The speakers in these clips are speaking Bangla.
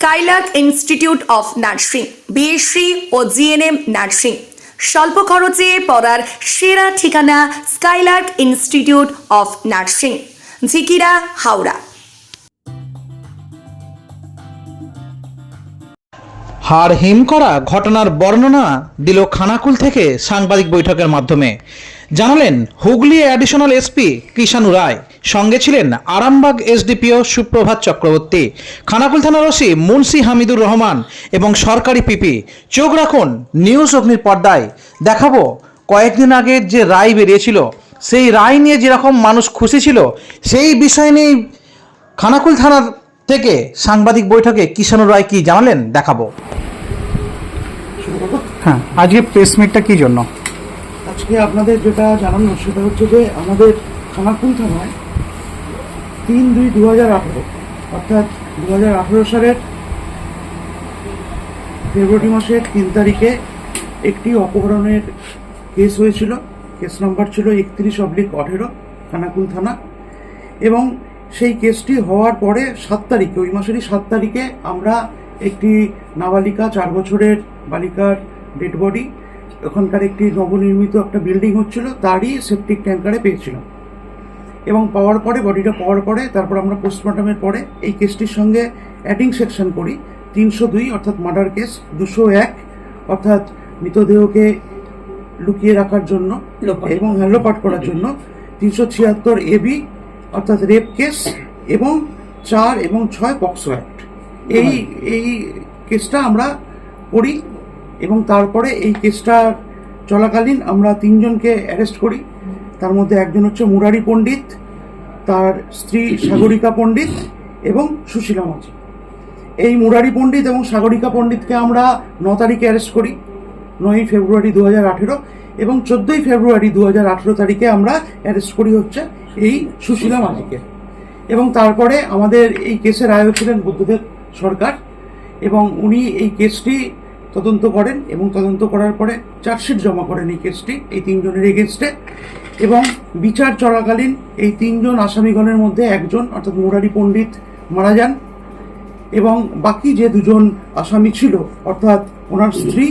Skylark Institute of nursing BSc O GNM nursing স্বল্প খরচে পড়ার সেরা ঠিকানা Skylark Institute of nursing Jhikira, Howrah. হাড় হিম করা ঘটনার বর্ণনা দিল খানাকুল থেকে সাংবাদিক বৈঠকের মাধ্যমে। জানালেন, হুগলি অ্যাডিশনাল এসপি কৃষাণু রায়। সঙ্গে ছিলেন আরামবাগ এসডিপিও সুপ্রভাত চক্রবর্তী, খানাকুল থানার ওসি মুন্সি হামিদুর রহমান এবং সরকারি পিপি। চোখ রাখুন, নিউজ অগ্নির পর্দায়। দেখাবো, কয়েকদিন আগে যে রায় বেরিয়েছিল, সেই রায় নিয়ে যেরকম মানুষ খুশি ছিল, সেই বিষয় নিয়েই খানাকুল থানার থেকে সাংবাদিক বৈঠকে কিষাণু রায় কি জানালেন, দেখাবো। হ্যাঁ আজকে প্রেস মিটটা কি জন্য? আজকে আপনাদের যেটা জানানো, সেটা হচ্ছে যে আমাদের খানাকুল থানায় তিন দুই দু হাজার আঠেরো, অর্থাৎ দু হাজার আঠেরো সালের ফেব্রুয়ারি মাসের তিন তারিখে একটি অপহরণের কেস হয়েছিল। কেস নাম্বার ছিল একত্রিশ অব্লিক আঠেরো, খানাকুল থানা। এবং সেই কেসটি হওয়ার পরে সাত তারিখে, ওই মাসেরই সাত তারিখে আমরা একটি নাবালিকা, চার বছরের বালিকার ডেড বডি ওখানকার একটি নবনির্মিত একটা বিল্ডিং হচ্ছিল তারই সেপটিক ট্যাঙ্কারে পেয়েছিলাম এবং পাওয়ার পরে বডিটা পাওয়ার পরে তারপর আমরা পোস্টমর্টমের পরে এই কেসটির সঙ্গে অ্যাডিং সেকশন করি। তিনশো দুই অর্থাৎ মার্ডার কেস দুশো এক অর্থাৎ মৃতদেহকে লুকিয়ে রাখার জন্য এবং হ্যালোপাট করার জন্য। তিনশো ছিয়াত্তর এবি অর্থাৎ রেপ কেস এবং চার এবং ছয় পক্সো অ্যাক্ট এই এই কেসটা আমরা করি এবং তারপরে এই কেসটা চলাকালীন আমরা তিনজনকে অ্যারেস্ট করি। তার মধ্যে একজন হচ্ছে মুরারি পণ্ডিত, তার স্ত্রী সাগরিকা পণ্ডিত এবং সুশীলা মাঝি। এই মুরারি পণ্ডিত এবং সাগরিকা পণ্ডিতকে আমরা ন তারিখে অ্যারেস্ট করি, নয়ই ফেব্রুয়ারি দু হাজার আঠেরো এবং চোদ্দোই ফেব্রুয়ারি দু হাজার আঠেরো তারিখে আমরা অ্যারেস্ট করি হচ্ছে এই সুশীলা মাঝিকে। এবং তারপরে আমাদের এই কেসের আয়োজক ছিলেন বুদ্ধদেব সরকার এবং উনি এই কেসটি তদন্ত করেন এবং তদন্ত করার পরে চার্জশিট জমা করেন এই কেসটি, এই তিনজনের এগেনস্টে এবং বিচার চলাকালীন এই তিনজন আসামিগণের মধ্যে একজন, অর্থাৎ মুরারি পণ্ডিত, মারা যান। এবং বাকি যে দুজন আসামি ছিল, অর্থাৎ ওনার স্ত্রী,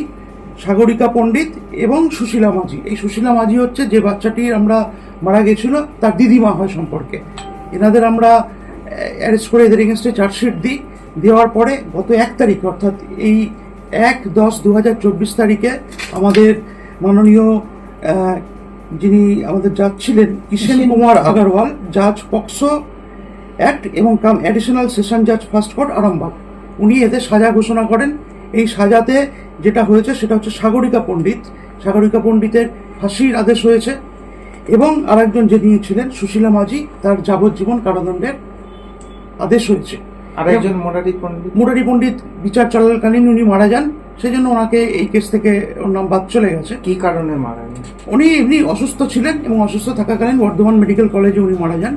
সাগরিকা পণ্ডিত এবং সুশীলা মাঝি। এই সুশীলা মাঝি হচ্ছে যে বাচ্চাটির আমরা মারা গেছিল, তার দিদিমা হয় সম্পর্কে। এনাদের আমরা অ্যারেস্ট করে এদের এগেনস্টে চার্জশিট দিই। দেওয়ার পরে গত এক তারিখ, অর্থাৎ এই এক দশ দু হাজার চব্বিশ তারিখে আমাদের মাননীয় যিনি আমাদের জাজ ছিলেন কিষেন কুমার। আগারওয়াল জাজ পক্সো অ্যাক্ট এবং কাম অ্যাডিশনাল সেশন জাজ ফার্স্ট কোর্ট আরামবাগ। উনি এতে সাজা ঘোষণা করেন। এই সাজাতে যেটা হয়েছে সেটা হচ্ছে সাগরিকা পণ্ডিত। সাগরিকা পণ্ডিতের ফাঁসির আদেশ হয়েছে এবং আরেকজন যিনি ছিলেন সুশীলা মাঝি তার যাবজ্জীবন কারাদণ্ডের আদেশ হয়েছে। আর একজন মোরারি পণ্ডিত। মুরারি পণ্ডিত বিচার চলাকালীন উনি মারা যান সেই জন্য ওনাকে এই কেস থেকে ওর নাম বাদ চলে গেছে। কি কারণে মারা উনি এমনি অসুস্থ ছিলেন এবং অসুস্থ থাকাকালীন বর্ধমান মেডিকেল কলেজে উনি মারা যান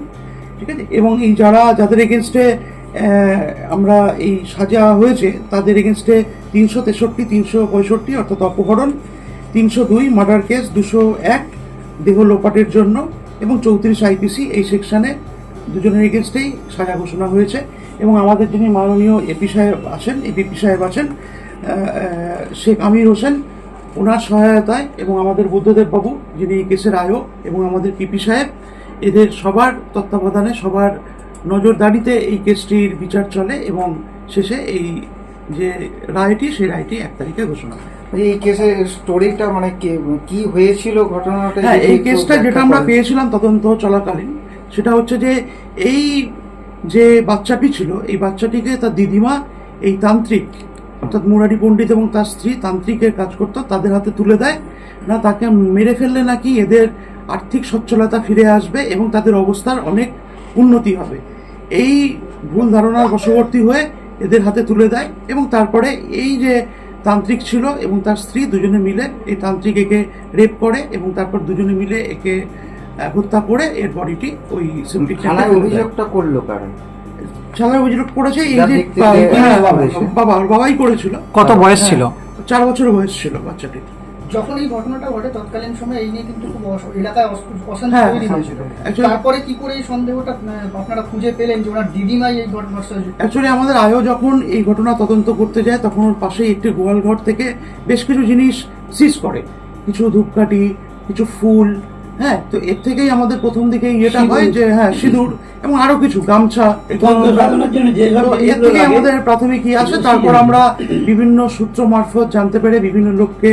ঠিক আছে? এবং এই যারা যাদের এগেনস্টে আমরা এই সাজা হয়েছে তাদের এগেনস্টে তিনশো তেষট্টি তিনশো পঁয়ষট্টি অর্থাৎ অপহরণ তিনশো দুই মার্ডার কেস দুশো এক দেহ লোপাটের জন্য এবং চৌত্রিশ আইপিসি এই সেকশানে দুজনের এগেনস্টেই সাজা ঘোষণা হয়েছে। এবং আমাদের যিনি মাননীয় এপি সাহেব আছেন এপিপি সাহেব আছেন শেখ আমির হোসেন ওনার সহায়তায় এবং আমাদের বুদ্ধদেব বাবু যিনি এই কেসের আয়োগ এবং আমাদের পিপি সাহেব এদের সবার তত্ত্বাবধানে সবার নজরদারিতে এই কেসটির বিচার চলে এবং শেষে এই যে রায়টি সেই রায়টি এক তারিখে ঘোষণা হয়। এই কেসের স্টোরিটা মানে কি- কি হয়েছিল ঘটনাটা হ্যাঁ এই কেসটা যেটা আমরা পেয়েছিলাম তদন্ত চলাকালীন সেটা হচ্ছে যে এই যে বাচ্চাটি ছিল, এই বাচ্চাটিকে তার দিদিমা, এই তান্ত্রিক, অর্থাৎ মুরারি পণ্ডিত এবং তার স্ত্রী তান্ত্রিকের কাজ করতো তাদের হাতে তুলে দেয়। না, তাকে মেরে ফেললে নাকি এদের আর্থিক সচ্ছলতা ফিরে আসবে এবং তাদের অবস্থার অনেক উন্নতি হবে। এই ভুল ধারণার বশবর্তী হয়ে এদের হাতে তুলে দেয় এবং তারপরে এই যে তান্ত্রিক ছিল এবং তার স্ত্রী দুজনে মিলে এই তান্ত্রিক একে রেপ করে এবং তারপর দুজনে মিলে একে হত্যা করে এর বডিটি ওই থানায় অভিযোগটা করল কারণ থানায় অভিযোগ করেছে এই যে হ্যাঁ। বাবা বাবাই করেছিল। কত বয়স ছিল? চার বছর বয়স ছিল বাচ্চাটির যখন এই ঘটনাটা ঘটে তৎকালীন সময় এই নিয়ে কিন্তু খুব এলাকায় অশান্তি হ্যাঁ, তৈরি হয়েছিল। তারপরে কি করে এই সন্দেহটা আপনারা খুঁজে পেলেন যে ওনার দিদিমাই এই ঘটনার সাথে অ্যাকচুয়ালি আমাদের আয়ও যখন এই ঘটনা তদন্ত করতে যায় তখন ওর পাশেই একটি গোয়াল ঘর থেকে বেশ কিছু জিনিস সিজ করে। কিছু ধূপকাঠি কিছু ফুল হ্যাঁ তো এর থেকেই আমাদের প্রথম দিকে ইয়েটা হয় যে হ্যাঁ সিঁদুর এবং আরও কিছু গামছা এর থেকে আমাদের প্রাথমিক ইয়ে আসে তারপর আমরা বিভিন্ন সূত্র মারফত জানতে পেরে বিভিন্ন লোককে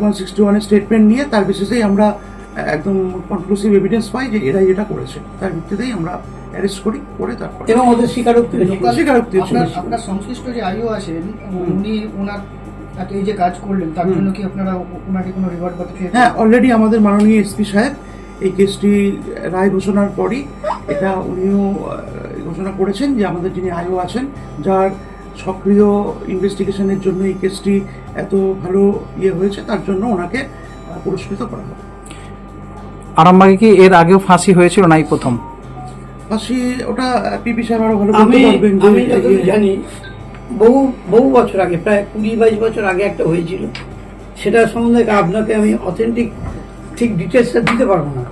ওয়ান সিক্সটি ওয়ানের স্টেটমেন্ট নিয়ে তার বেসিসেই আমরা একদম কনক্লুসিভ এভিডেন্স পাই যে এরাই এটা করেছে। তার ভিত্তিতেই আমরা অ্যারেস্ট করি করে তারপর এবং ওদের স্বীকারোক্তি স্বীকারোক্তি আপনার আপনার সংশ্লিষ্ট যে আইও আছেন উনি ওনার এত এই যে কাজ করলেন তার জন্য কি আপনারা ওনাকে কোনো রিওয়ার্ড বা কিছু হ্যাঁ অলরেডি আমাদের মাননীয় এসপি সাহেব এই কেসটি রায় ঘোষণার পরই এটা উনিও ঘোষণা করেছেন যে আমাদের যিনি আয়ও আছেন যার সক্রিয় ইনভেস্টিগেশনের জন্য এই কেসটি এত ভালো ইয়ে হয়েছে তার জন্য ওনাকে পুরস্কৃত করা হবে। আরামবাগে কি এর আগেও ফাঁসি হয়েছিল না এই প্রথম? পাশে ওটা পিপি সাহেব আরও ভালো আমি জানি বহু বহু বছর আগে প্রায় কুড়ি বাইশ বছর আগে একটা হয়েছিল। সেটা সম্বন্ধে আপনাকে আমি অথেন্টিক ঠিক ডিটেলসটা দিতে পারব না।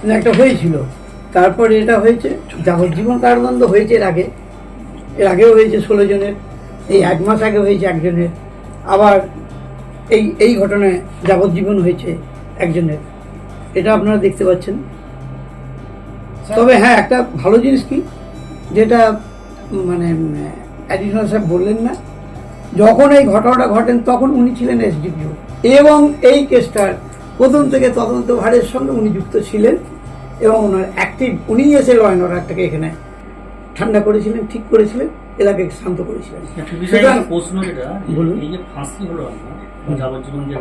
কিন্তু একটা হয়েছিল। তারপরে এটা হয়েছে যাবজ্জীবন কারাদণ্ড হয়েছে এর আগে। এর আগেও হয়েছে ষোলো জনের। এই এক মাস আগে হয়েছে একজনের। আবার এই এই ঘটনায় যাবজ্জীবন হয়েছে একজনের। এটা আপনারা দেখতে পাচ্ছেন। তবে হ্যাঁ একটা ভালো জিনিস কি? যেটা মানে অ্যাডিশনাল সাহেব বললেন না। যখন এই ঘটনাটা ঘটেন তখন উনি ছিলেন এসডিপিও। এবং এই কেসটার প্রথম থেকে তদন্ত ভারের সঙ্গে উনি যুক্ত ছিলেন এবং ওনার অ্যাক্টিভ উনি এসে ল অ্যান্ড অর্ডারটাকে এখানে ঠান্ডা করেছিলেন ঠিক করেছিলেন এলাকাকে শান্ত করেছিলেন। প্রশ্ন যেটা বলুন। এই যে ফাঁসি হলো যাবজ্জীবন যে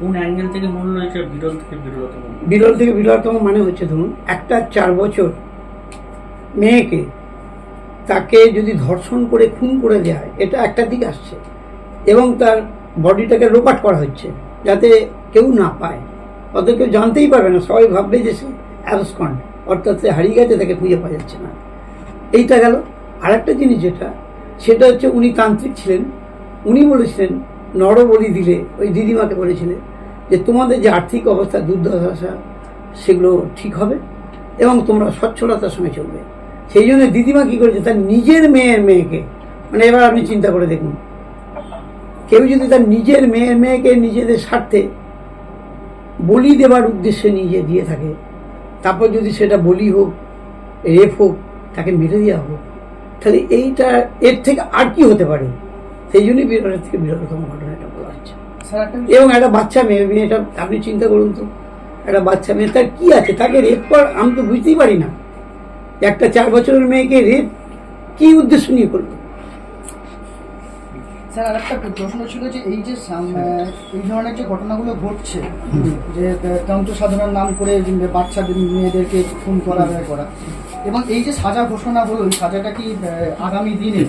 কোন অ্যাঙ্গেল থেকে হয়েছে বিরল থেকে বিরলতম? বিরল থেকে বিরলতম মানে হচ্ছে ধরুন একটা চার বছর মেয়েকে তাকে যদি ধর্ষণ করে, খুন করে হয় এটা একটা দিক আসছে। এবং তার বডিটাকে রোপাট করা হচ্ছে, যাতে কেউ না পায়। অত কেউ জানতেই পারবে না, সবাই ভাববে যে সে অ্যাবসকন্ড, অর্থাৎ সে হারিয়ে গেছে, তাকে খুঁজে পাওয়া যাচ্ছে না। এইটা গেল। আর একটা জিনিস যেটা, সেটা হচ্ছে উনি তান্ত্রিক ছিলেন। উনি বলেছিলেন, নরবলি দিলে, ওই দিদিমাকে বলেছিলেন যে, তোমাদের যে আর্থিক অবস্থা, দুর্দশা, সেগুলো ঠিক হবে এবং তোমরা সচ্ছলতার সঙ্গে চলবে। সেই জন্য দিদিমা কি করেছে তার নিজের মেয়ের মেয়েকে মানে এবার আপনি চিন্তা করে দেখুন। কেউ যদি তার নিজের মেয়ের মেয়েকে নিজেদের স্বার্থে বলি দেবার উদ্দেশ্যে নিজে দিয়ে থাকে তারপর যদি সেটা বলি হোক রেপ হোক তাকে মেরে দেওয়া হোক তাহলে এইটা এর থেকে আর কি হতে পারে? সেই জন্যই বিরলের থেকে বিরলতম ঘটনাটা বলা হচ্ছে। এবং একটা বাচ্চা মেয়ে মেয়েটা আপনি চিন্তা করুন তো একটা বাচ্চা মেয়ে তার কি আছে? তাকে রেপ কর আমি তো বুঝতেই পারি না। একটা চার বছরের মেয়েকে রেপ কি উদ্দেশ্য নিয়ে করবে স্যার আর একটা প্রশ্ন ছিল যে এই যে এই ধরনের যে ঘটনাগুলো ঘটছে যে তন্ত্র সাধনার নাম করে বাচ্চাদের মেয়েদেরকে খুন করা ব্যয় করা এবং এই যে সাজা ঘোষণা হলো এই সাজাটা কি আগামী দিনে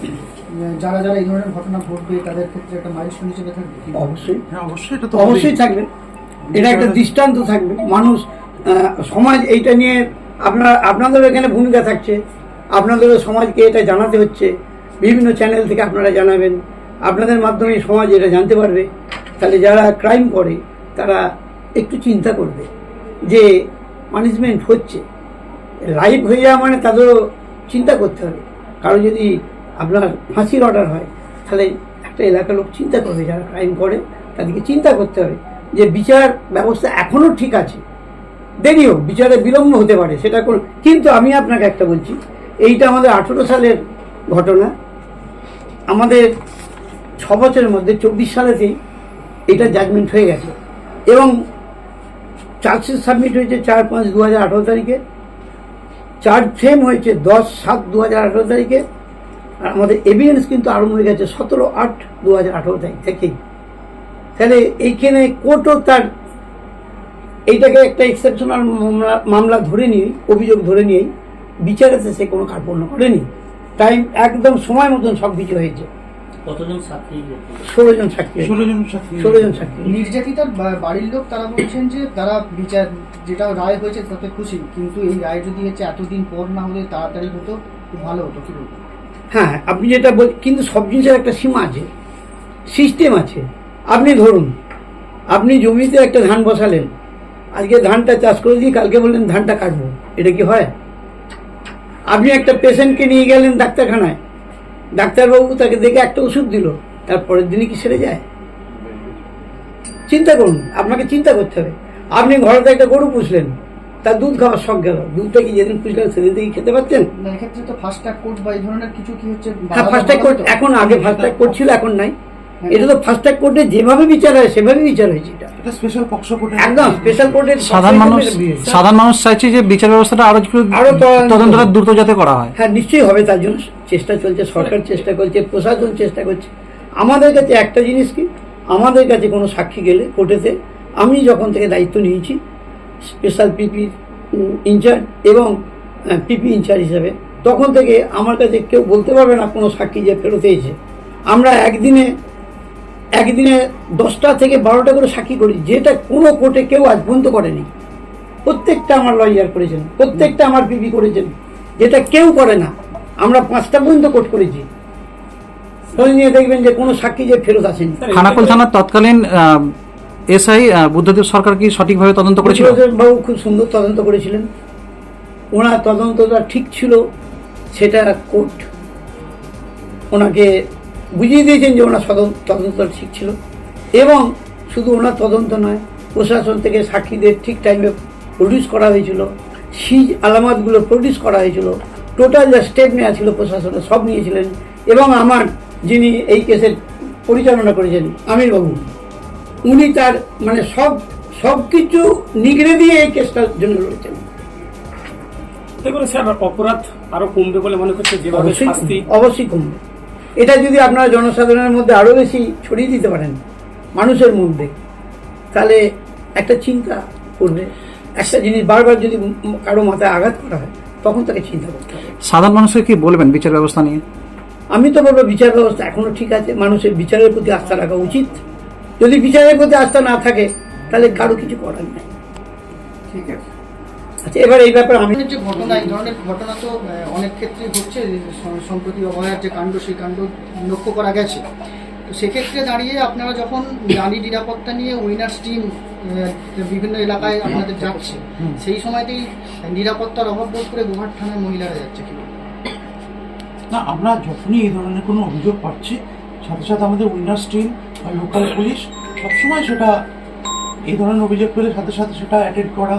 যারা যারা এই ধরনের ঘটনা ঘটবে তাদের ক্ষেত্রে একটা মাইলস্টোন হিসেবে থাকবে অবশ্যই। হ্যাঁ অবশ্যই এটা তো অবশ্যই থাকবে। এটা একটা দৃষ্টান্ত থাকবে। মানুষ আহ, সমাজ এইটা নিয়ে আপনার আপনাদের এখানে ভূমিকা থাকছে, আপনাদেরও সমাজকে এটা জানাতে হচ্ছে, বিভিন্ন চ্যানেল থেকে আপনারা জানাবেন, আপনাদের মাধ্যমে সমাজ এটা জানতে পারবে, তাহলে যারা ক্রাইম করে, তারা একটু চিন্তা করবে যে পানিশমেন্ট হচ্ছে। লাইভ হয়ে যাওয়া মানে তাদেরও চিন্তা করতে হবে। কারও যদি আপনার ফাঁসির অর্ডার হয়, তাহলে একটা এলাকার লোক চিন্তা করবে যারা ক্রাইম করে, তাদেরকে চিন্তা করতে হবে যে বিচার ব্যবস্থা এখনও ঠিক আছে। দেরি হোক বিচারে বিলম্ব হতে পারে, সেটা কোন কিন্তু আমি আপনাকে একটা বলছি, এইটা আমাদের আঠেরো সালের ঘটনা। আমাদের ছ বছরের মধ্যে, চব্বিশ সালেতেই এটা জাজমেন্ট হয়ে গেছে। এবং চার্জশিট সাবমিট হয়েছে চার পাঁচ দু হাজার আঠেরো তারিখে। চার্জ ফ্রেম হয়েছে দশ সাত দু হাজার আঠেরো তারিখে। আর আমাদের এভিডেন্স কিন্তু আরম্ভ হয়ে গেছে সতেরো আট দু হাজার আঠেরো তারিখ থেকেই। তাহলে এইখানে কোর্টও তার এইটাকে একটা এক্সেপশনাল মামলা মামলা ধরে নিয়ে অভিযোগ ধরে নিয়েই বিচারেতে সে কোনো কার্পণ্য করেনি। তাই একদম সময় মতন সব কিছু হয়েছে। কতজন সাক্ষী? ষোলো জন সাক্ষী হয়েছে। ষোলো জন সাক্ষী ষোলো জন সাক্ষী নির্যাতিতার বাড়ির লোক তারা বলছেন যে তারা বিচার যেটা রায় হয়েছে তাতে খুশি কিন্তু এই রায় যদি হচ্ছে এতদিন পর না হলে তাড়াতাড়ি হতো খুব ভালো হতো কি বলব হ্যাঁ আপনি যেটা বল কিন্তু সব জিনিসের একটা সীমা আছে সিস্টেম আছে। আপনি ধরুন আপনি জমিতে একটা ধান বসালেন আজকে ধানটা চাষ করে দিয়ে কালকে বললেন ধানটা কাটবো। এটা কি হয়? আপনি একটা পেশেন্টকে নিয়ে গেলেন ডাক্তারখানায়। ডাক্তারবাবু তাকে দেখে একটা ওষুধ দিল তারপরের দিনই কি সেরে যায়? চিন্তা করুন আপনাকে চিন্তা করতে হবে। আপনি ঘরেতে একটা গরু পুষলেন তার দুধ খাওয়ার শখ গেল। দুধটা কি যেদিন পুষলেন সেদিন থেকে খেতে পাচ্ছেন না, এক্ষেত্রে তো কোর্ট বা এই ধরনের কিছু কি হচ্ছে? হ্যাঁ ফার্স্ট ট্র্যাক কোর্ট এখন আগে ফার্স্ট ট্র্যাক কোর্ট ছিল এখন নাই। এটা তো ফার্স্ট ট্র্যাক কোর্টে যেভাবে বিচার হয় সেভাবে বিচার হয়েছে এটা। স্পেশাল পক্সো কোর্টে একদম স্পেশাল কোর্টের সাধারণ মানুষ সাধারণ মানুষ চাইছে যে বিচার ব্যবস্থাটা আরও একটু আরও তদন্ত- তদন্তটা দ্রুত যাতে করা হয়। হ্যাঁ নিশ্চয়ই হবে তার জন্য চেষ্টা চলছে সরকার চেষ্টা করছে প্রশাসন চেষ্টা করছে। আমাদের কাছে একটা জিনিস কি? আমাদের কাছে কোনো সাক্ষী গেলে কোর্টেতে আমি যখন থেকে দায়িত্ব নিয়েছি স্পেশাল পিপি ইনচার্জ এবং পিপি ইনচার্জ হিসাবে তখন থেকে আমার কাছে কেউ বলতে পারবে না কোনো সাক্ষী যে ফেরত হয়েছে আমরা একদিনে একদিনে দশটা থেকে বারোটা করে সাক্ষী করি যেটা কোনো কোর্টে কেউ আজ পর্যন্ত করেনি। প্রত্যেকটা আমার লয়ার করেছেন প্রত্যেকটা আমার পিপি করেছেন যেটা কেউ করে না। আমরা পাঁচটা পর্যন্ত কোর্ট করেছি। ধরে নিয়ে দেখবেন যে কোনো সাক্ষী যে ফেরত আসেনি। খানাকুল থানার তৎকালীন এসআই বুদ্ধদেব সরকার কি সঠিকভাবে তদন্ত করেছিল? বাবু খুব সুন্দর তদন্ত করেছিলেন। ওনার তদন্তটা ঠিক ছিল সেটা কোর্ট ওনাকে বুঝিয়ে দিয়েছেন যে ওনার সদন- তদন্তটা ঠিক ছিল। এবং শুধু ওনার তদন্ত নয় প্রশাসন থেকে সাক্ষীদের ঠিক টাইমে প্রডিউস করা হয়েছিল। সিজ আলামতগুলো প্রডিউস করা হয়েছিল। টোটাল যা স্টেপ নেওয়া ছিল প্রশাসনে সব নিয়েছিলেন। এবং আমার যিনি এই কেসের পরিচালনা করেছেন আমির বাবু উনি তার মানে সব সব কিছু নিগড়ে দিয়ে এই কেসটার জন্য লড়েছেন। দেখুন স্যার অপরাধ আরও কমবে বলে মনে করছে যেভাবে শাস্তি অবশ্যই কমবে। এটা যদি আপনারা জনসাধারণের মধ্যে আরও বেশি ছড়িয়ে দিতে পারেন মানুষের মধ্যে তাহলে একটা চিন্তা করবে। একটা জিনিস বারবার যদি কারও মাথায় আঘাত করা হয় তখন তাকে চিন্তা করতে হবে। সাধারণ মানুষকে কি বলবেন বিচার ব্যবস্থা নিয়ে? আমি তো বলব বিচার ব্যবস্থা এখনও ঠিক আছে মানুষের বিচারের প্রতি আস্থা রাখা উচিত। যদি বিচারের প্রতি আস্থা না থাকে তাহলে কারও কিছু করার নেই। আচ্ছা এবার এই ব্যাপারে আমি যে ঘটনা এই ধরনের ঘটনা তো অনেক ক্ষেত্রেই হচ্ছে সম্প্রতি অভয়ার যে কাণ্ড সেই কাণ্ড লক্ষ্য করা গেছে। তো সেক্ষেত্রে দাঁড়িয়ে আপনারা যখন নারী নিরাপত্তা নিয়ে উইনার্স টিম বিভিন্ন এলাকায় আপনাদের যাচ্ছে সেই সময়তেই নিরাপত্তার অভাব বোধ করে গোহাট থানায় মহিলারা যাচ্ছে কি? না আমরা যখনই এই ধরনের কোনো অভিযোগ পাচ্ছি সাথে সাথে আমাদের উইনার্স টিম বা লোকাল পুলিশ সবসময় সেটা এই ধরনের অভিযোগ পেলে সাথে সাথে সেটা অ্যাটেন্ড করা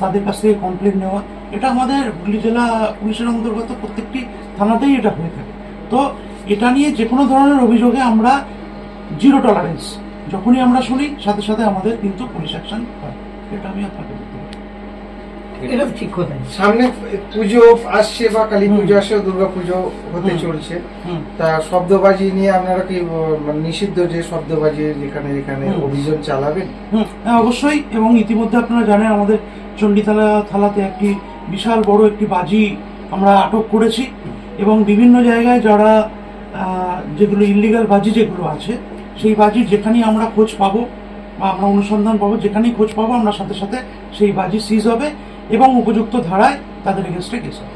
তাদের কাছ থেকে কমপ্লেন নেওয়া এটা আমাদের হুগলি জেলা পুলিশের অন্তর্গত প্রত্যেকটি থানাতেই এটা হয়ে থাকে। তো এটা নিয়ে যে কোনো ধরনের অভিযোগে আমরা জিরো টলারেন্স যখনই আমরা শুনি সাথে সাথে আমাদের কিন্তু পুলিশ অ্যাকশন হয়। এটা আমি আপনাকে বলতে পারি। এটা ঠিক কথা। সামনে পুজো আসছে বা কালী পুজো আসছে দুর্গা পুজো হতে চলছে। তা শব্দবাজি নিয়ে আপনারা কি মানে নিষিদ্ধ যে শব্দবাজি যেখানে যেখানে হুম। অভিযান চালাবেন? হ্যাঁ অবশ্যই। এবং ইতিমধ্যে আপনারা জানেন আমাদের চণ্ডীতলা থালাতে একটি বিশাল বড় একটি বাজি আমরা আটক করেছি এবং বিভিন্ন জায়গায় যারা যেগুলো ইলিগাল বাজি যেগুলো আছে সেই বাজির যেখানেই আমরা খোঁজ পাবো বা আমরা অনুসন্ধান পাবো যেখানেই খোঁজ পাবো আমরা সাথে সাথে সেই বাজি সিজ হবে এবং উপযুক্ত ধারায় তাদের এগেনস্টে কেস হবে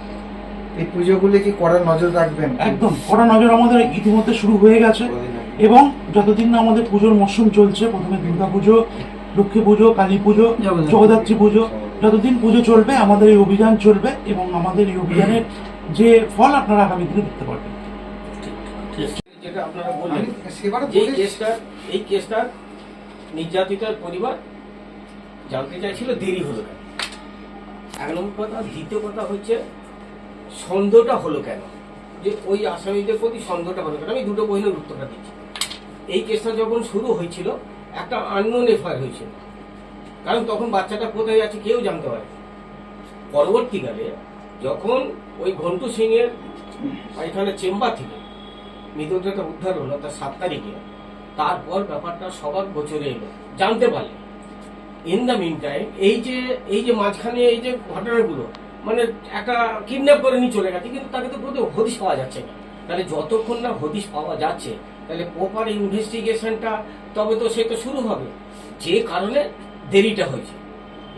এই পুজোগুলি কি কড়া নজর রাখবেন একদম কড়া নজর আমাদের ইতিমধ্যে শুরু হয়ে গেছে এবং যতদিন না আমাদের পুজোর মরশুম চলছে প্রথমে দুর্গা পুজো লক্ষ্মী পুজো কালী পুজো জগদ্ধাত্রী। জগদ্ধাত্রী পুজো যতদিন পুজো চলবে আমাদের এই অভিযান চলবে এবং আমাদের এই অভিযানের যে ফল আপনারা আগামী দিনে দেখতে পারবেন। যেটা আপনারা বললেন এই এই কেসটা নির্যাতিতার পরিবার জানতে চাইছিল দেরি হলো কেন? এক নম্বর কথা দ্বিতীয় কথা হচ্ছে সন্দেহটা হলো কেন? যে ওই আসামিদের প্রতি সন্দেহটা হলো কেন? আমি দুটো বহিনের উত্তরটা দিচ্ছি। এই কেসটা যখন শুরু হয়েছিল একটা আননোন এফআইআর হয়েছিল। কারণ তখন বাচ্চাটা কোথায় আছে কেউ জানতে পারে পরবর্তীকালে যখন ওই ঘন্টু সিং এর এখানে চেম্বার থেকে মৃতদেহটা উদ্ধার হলো তার সাত তারিখে, তারপর ব্যাপারটা সবার গোচরে এলো, জানতে পারলে। ইন দ্য মিন টাইম এই যে এই যে মাঝখানে এই যে ঘটনাগুলো মানে একটা কিডন্যাপ করে নিয়ে চলে গেছে, কিন্তু তাকে তো কোথাও হদিশ পাওয়া যাচ্ছে না। তাহলে যতক্ষণ না হদিশ পাওয়া যাচ্ছে, তাহলে প্রপার ইনভেস্টিগেশনটা তবে তো সে তো শুরু হবে। যে কারণে দেরিটা হয়েছে।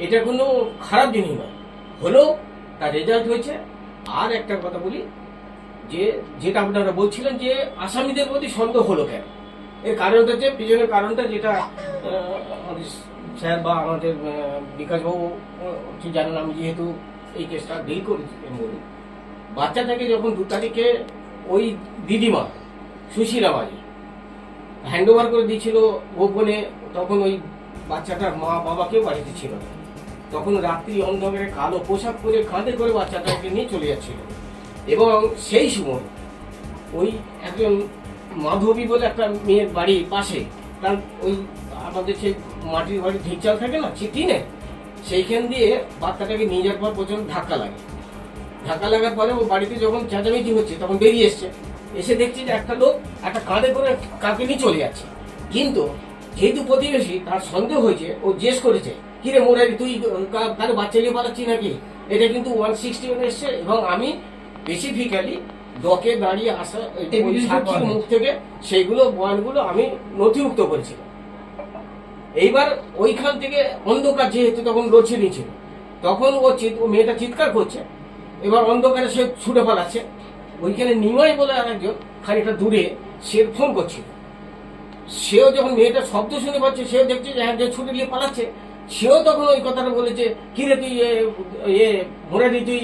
এটা কোনো খারাপ জিনিস নয়। হলেও তার রেজাল্ট হয়েছে। আর একটা কথা বলি, যে যেটা আপনারা বলছিলেন যে আসামিদের প্রতি সন্দেহ হলো কেন? এর কারণটা হচ্ছে, পিছনের কারণটা যেটা স্যার বা আমাদের বিকাশবাবু জানেন আমি যেহেতু এই কেসটা ডিল করেছি বলি। বাচ্চাটাকে যখন দু তারিখে ওই দিদিমা, সুশীলা বাজি হ্যান্ড ওভার করে দিয়েছিল গোপনে, তখন ওই বাচ্চাটার মা বাবাকেও বাড়িতে ছিল না। তখন রাত্রি অন্ধকারে কালো পোশাক পরে কাঁধে করে বাচ্চাটাকে নিয়ে চলে যাচ্ছিল। এবং সেই সময় ওই একজন মাধবী বলে একটা মেয়ের বাড়ির পাশে, তার ওই আমাদের সেই মাটির বাড়ির ঢিকচাল থাকে না চিঠিনে সেইখান দিয়ে বাচ্চাটাকে নিয়ে যাওয়ার পর প্রচণ্ড ধাক্কা লাগে। ধাক্কা লাগার পরে ও বাড়িতে যখন চেঁচামেচি হচ্ছে, তখন বেরিয়ে এসছে। এসে দেখছি যে একটা লোক একটা কাঁধে করে কাকে নিয়ে চলে যাচ্ছে। কিন্তু যেহেতু প্রতিবেশী তার সন্দেহ হয়েছে ও জিজ্ঞেস করেছে কিরে মোরারি তুই কা- কারও বাচ্চা নিয়ে পালাচ্ছি নাকি? এটা কিন্তু ওয়ান সিক্সটি এসছে এবং আমি স্পেসিফিক্যালি ডকে দাঁড়িয়ে আসা সাক্ষীর মুখ থেকে সেইগুলো বয়ানগুলো আমি নথিভুক্ত করেছিলাম এইবার ওইখান থেকে অন্ধকার যেহেতু তখন রোছে নিয়েছিল তখন ও মেয়েটা চিৎকার করছে এবার অন্ধকারে সে ছুটে পালাচ্ছে। ওইখানে নিমাই বলে আর একজন খানিকটা দূরে সে ফোন করছিল। সেও যখন মেয়েটা শব্দ শুনে পাচ্ছে, সেও দেখছে যে হ্যাঁ ছুটে গিয়ে পালাচ্ছে, সেও তখন ওই কথাটা বলেছে কিরে তুই, এ এ তুই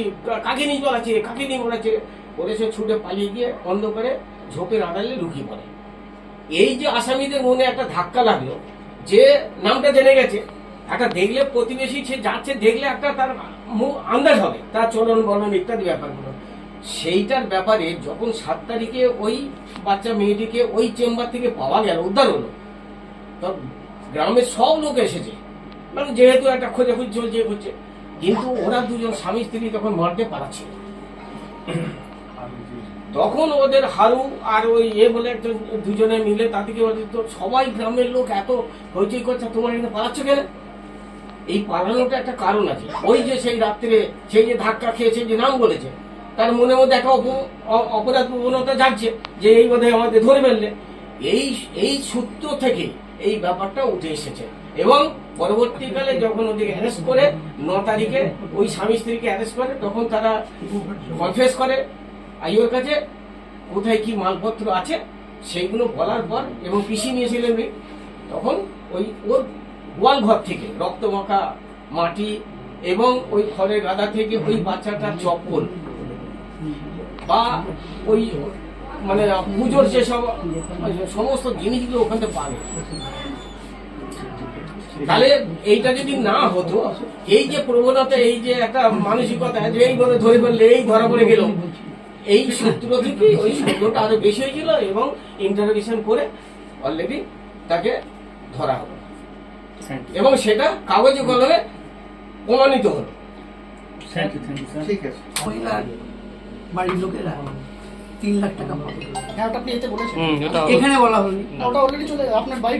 কাকে নিয়ে পালাচ্ছে কাকে নিয়ে পালাচ্ছে বলে সে ছুটে পালিয়ে গিয়ে অন্ধকারে ঝোপের আড়ালে লুকিয়ে পড়ে। এই যে আসামিদের মনে একটা ধাক্কা লাগল, যে নামটা জেনে গেছে, একটা দেখলে প্রতিবেশী সে যাচ্ছে, দেখলে একটা তার আন্দাজ হবে, তার চলন বলন ইত্যাদি ব্যাপারগুলো। সেইটার ব্যাপারে যখন সাত তারিখে ওই বাচ্চা মেয়েটিকে ওই চেম্বার থেকে পাওয়া গেল, উদ্ধার হলো। তো গ্রামের সব লোক এসেছে। মানে যেহেতু একটা খোঁজাখুঁজি চলছে হচ্ছে কিন্তু ওরা দুজন স্বামী স্ত্রী তখন মারতে পারাচ্ছিল তখন ওদের হারু আর ওই এ বলে একজন দুজনে মিলে তাদেরকে তো সবাই গ্রামের লোক এত হইচই করছে, তোমার এখানে পালাচ্ছ কেন? এই পালানোটা একটা কারণ আছে। ওই যে সেই রাত্রে, সেই যে ধাক্কা খেয়েছে যে নাম বলেছে তার মনের মধ্যে একটা অপরাধ প্রবণতা জাগছে যে এই বোধহয় আমাদের ধরে ফেললে। এই এই সূত্র থেকে এই ব্যাপারটা উঠে এসেছে। এবং পরবর্তীকালে যখন ওদেরকে অ্যারেস্ট করে, ন তারিখে ওই স্বামী স্ত্রীকে অ্যারেস্ট করে, তখন তারা কনফেস করে, আইওর কাছে কোথায় কি মালপত্র আছে সেইগুলো বলার পর এবং পিসি নিয়েছিলেন তখন ওই ওর গোয়াল ঘর থেকে রক্তমাখা মাটি এবং ওই খড়ের গাদা থেকে ওই বাচ্চাটার চপ্পল বা ওই মানে পুজোর যেসব সমস্ত জিনিসগুলো ওখান থেকে পাবে। তাহলে এইটা যদি না হতো এই যে প্রবণতা এই যে একটা মানসিকতা যে এই বলে ধরে ফেললে এই ধরা পড়ে গেল এই সূত্র থেকে ওই সূত্রটা আরও বেশি হয়েছিল এবং ইন্টারোগেশন করে অলরেডি তাকে ধরা হলো। এবং সেটা কাগজে কলমে প্রমাণিত হলো। ঠিক আছে। বাড়ির লোকেরা তিন লাখ টাকা পাবে হ্যাঁ ওটা আপনি এতে বলেছেন। এখানে বলা হয়নি। ওটা অলরেডি চলে আপনার বাড়ি